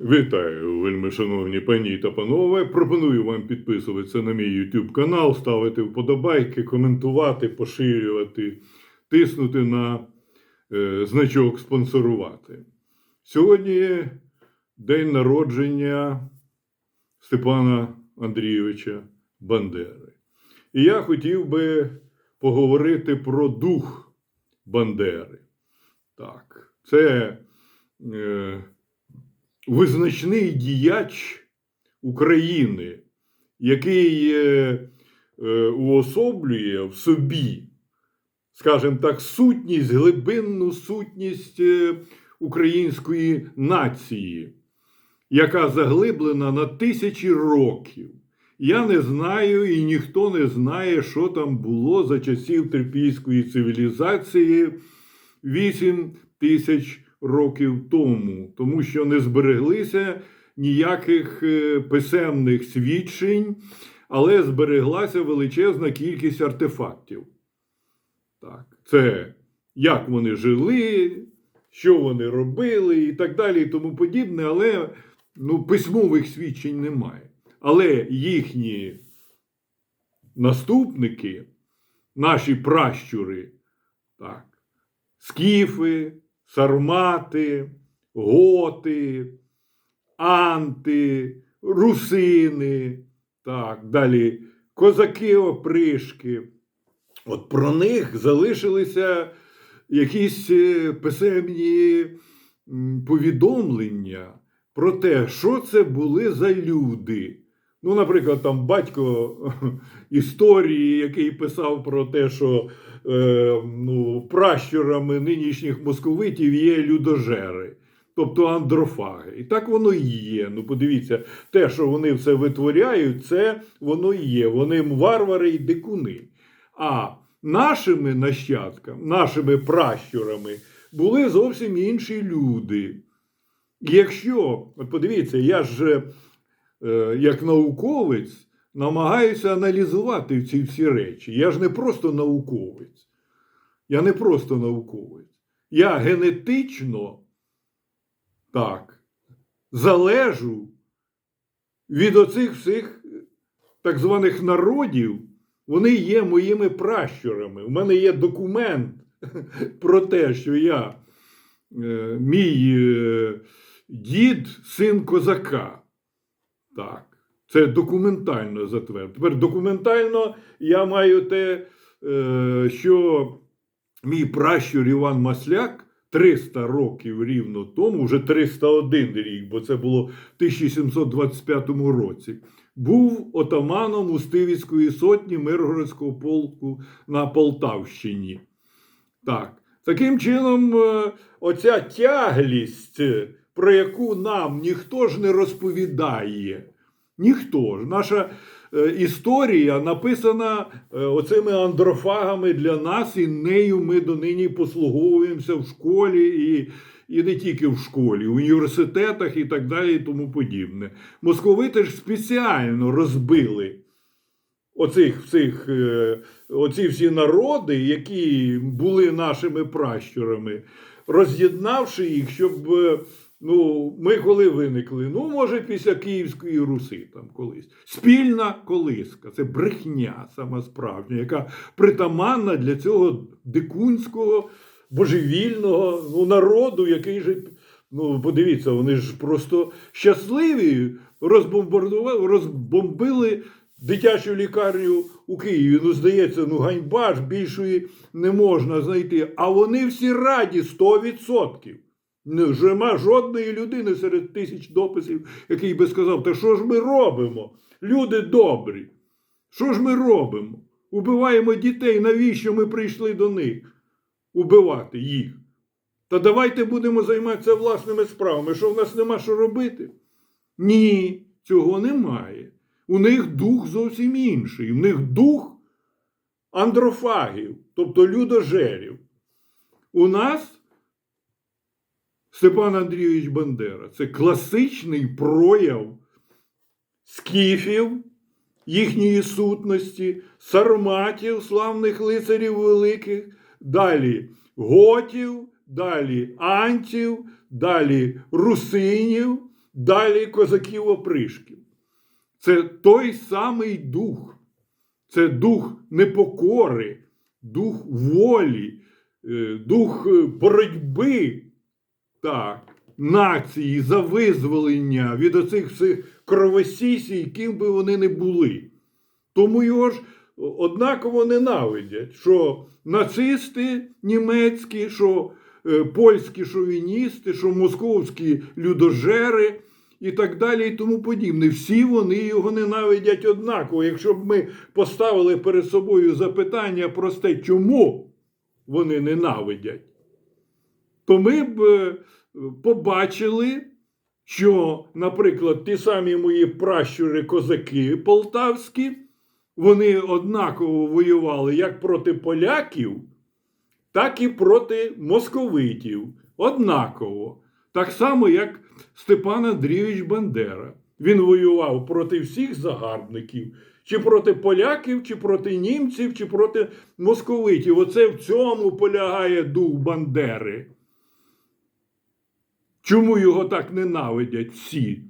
Вітаю, вельми шановні пані та панове. Пропоную вам підписуватися на мій YouTube канал, ставити вподобайки, коментувати, поширювати, тиснути на е, значок спонсорувати. Сьогодні день народження Степана Андрійовича Бандери. І я хотів би поговорити про дух Бандери. Так, це. Е, визначний діяч України, який е, е, уособлює в собі, скажімо так, сутність, глибинну сутність е, української нації, яка заглиблена на тисячі років. Я не знаю і ніхто не знає, що там було за часів трипільської цивілізації 8 тисяч років тому, тому що не збереглися ніяких е, писемних свідчень, але збереглася величезна кількість артефактів. Так, це як вони жили, що вони робили і так далі, і тому подібне, але ну, письмових свідчень немає. Але їхні наступники, наші пращури, так, скіфи, сармати, готи, анти, русини, так, далі козаки опришки. От про них залишилися якісь е, писемні повідомлення про те, що це були за люди. Ну, наприклад, там батько історії, який писав про те, що е, ну, пращурами нинішніх московитів є людожери, тобто андрофаги. І так воно і є. Ну, подивіться, те, що вони все витворяють, це воно і є. Вони варвари і дикуни. А нашими нащадками, нашими пращурами були зовсім інші люди. Якщо, от подивіться, я ж е, як науковець намагаюся аналізувати ці всі речі. Я ж не просто науковець. Я не просто науковець. Я генетично так, залежу від оцих всіх так званих народів. Вони є моїми пращурами. У мене є документ про те, що я, е, мій е, дід, син козака. Так, це документально затверджено. Тепер документально я маю те, е, що мій пращур Іван Масляк 300 років рівно тому, вже 301 рік, бо це було в 1725 році, був отаманом Устивівської сотні Миргородського полку на Полтавщині. Так. Таким чином, е, оця тяглість, про яку нам ніхто ж не розповідає. Ніхто ж. Наша е, історія написана е, оцими андрофагами для нас, і нею ми донині послуговуємося в школі і, і не тільки в школі, в університетах і так далі, і тому подібне. Московити ж спеціально розбили оцих всіх, е, оці всі народи, які були нашими пращурами, роз'єднавши їх, щоб. Ну, ми коли виникли? Ну, може, після Київської Руси там колись. Спільна колиска. Це брехня сама справжня, яка притаманна для цього дикунського, божевільного ну, народу, який же. Ну, подивіться, вони ж просто щасливі, розбомбардували, розбомбили дитячу лікарню у Києві. Ну, здається, ну ганьба ж більшої не можна знайти. А вони всі раді 100%. Нема жодної людини серед тисяч дописів, який би сказав, та що ж ми робимо? Люди добрі. Що ж ми робимо? Убиваємо дітей, навіщо ми прийшли до них? Убивати їх. Та давайте будемо займатися власними справами. Що в нас нема що робити? Ні, цього немає. У них дух зовсім інший. У них дух андрофагів, тобто людожерів. У нас Степан Андрійович Бандера. Це класичний прояв скіфів, їхньої сутності, сарматів, славних лицарів великих, далі готів, далі антів, далі русинів, далі козаків опришків. Це той самий дух, це дух непокори, дух волі, е, дух е, боротьби так, нації за визволення від оцих всіх кровосісій, яким би вони не були. Тому його ж однаково ненавидять, що нацисти німецькі, що е, польські шовіністи, що московські людожери і так далі, і тому подібне. Всі вони його ненавидять однаково. Якщо б ми поставили перед собою запитання просте, чому вони ненавидять, то ми б е, побачили, що, наприклад, ті самі мої пращури козаки полтавські, вони однаково воювали як проти поляків, так і проти московитів. Однаково. Так само, як Степан Андрійович Бандера. Він воював проти всіх загарбників, чи проти поляків, чи проти німців, чи проти московитів. Оце в цьому полягає дух Бандери. Чому його так ненавидять всі?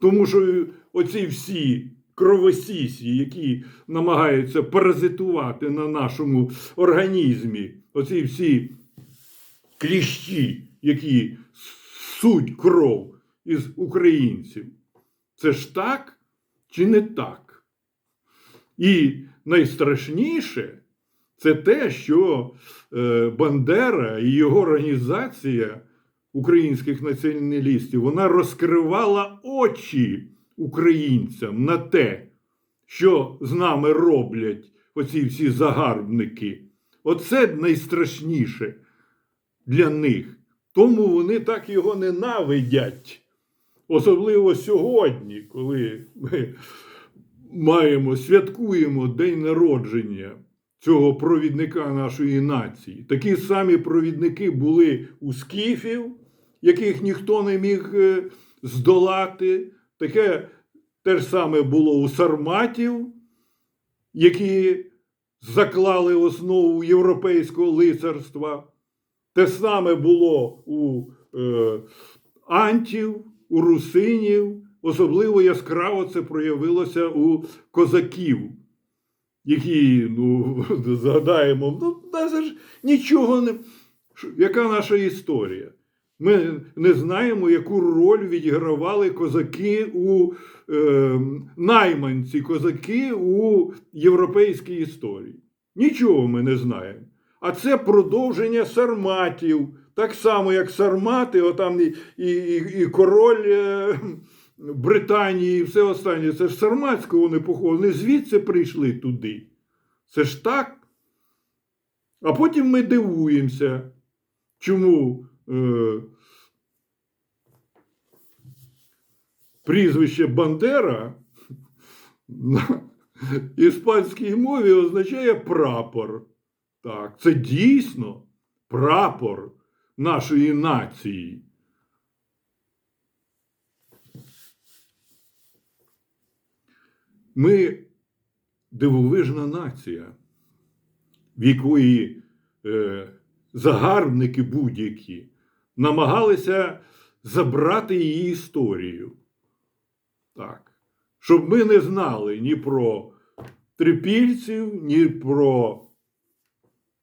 Тому що оці всі кровосісі, які намагаються паразитувати на нашому організмі, оці всі кліщі, які суть кров із українців. Це ж так чи не так? І найстрашніше це те, що е, Бандера і його організація українських націоналістів вона розкривала очі українцям на те, що з нами роблять оці всі загарбники. Оце найстрашніше для них. Тому вони так його ненавидять. Особливо сьогодні, коли ми маємо, святкуємо день народження цього провідника нашої нації. Такі самі провідники були у скіфів, яких ніхто не міг е, здолати. Таке те ж саме було у сарматів, які заклали основу європейського лицарства. Те саме було у е, антів, у русинів. Особливо яскраво це проявилося у козаків, які, ну, згадаємо, ну, це ж нічого не. Яка наша історія? Ми не знаємо, яку роль відігравали козаки у е, найманці, козаки у європейській історії. Нічого ми не знаємо. А це продовження сарматів. Так само, як сармати, отам і, і, і, король е, Британії, і все останнє. Це ж сарматського вони походили. Вони звідси прийшли туди. Це ж так. А потім ми дивуємося, чому прізвище Бандера на іспанській мові означає прапор. Так, це дійсно прапор нашої нації. Ми дивовижна нація, в якої е, загарбники будь-які намагалися забрати її історію. Так. Щоб ми не знали ні про трипільців, ні про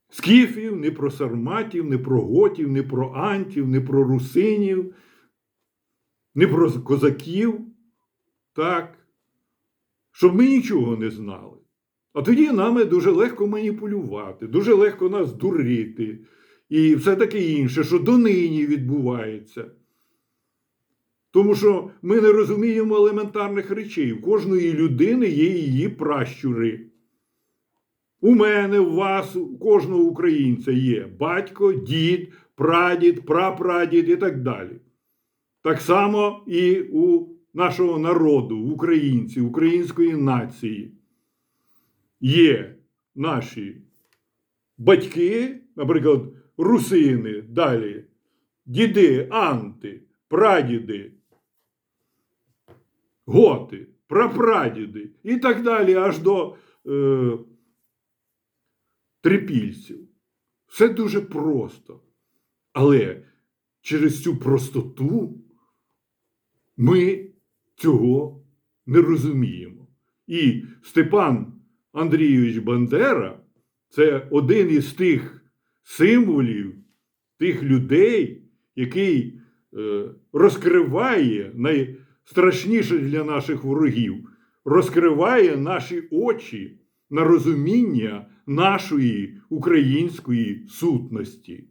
скіфів, ні про сарматів, ні про готів, ні про антів, ні про русинів, ні про козаків. Так. Щоб ми нічого не знали. А тоді нами дуже легко маніпулювати, дуже легко нас дурити і все таке інше, що донині відбувається. Тому що ми не розуміємо елементарних речей. У кожної людини є її пращури. У мене, у вас, у кожного українця є батько, дід, прадід, прапрадід і так далі. Так само і у нашого народу, українців, української нації. Є наші батьки, наприклад, русини, далі, діди, анти, прадіди, готи, прапрадіди і так далі, аж до е, трипільців. Все дуже просто. Але через цю простоту ми цього не розуміємо. І Степан Андрійович Бандера це один із тих символів, тих людей, який е, розкриває найстрашніше для наших ворогів, розкриває наші очі на розуміння нашої української сутності.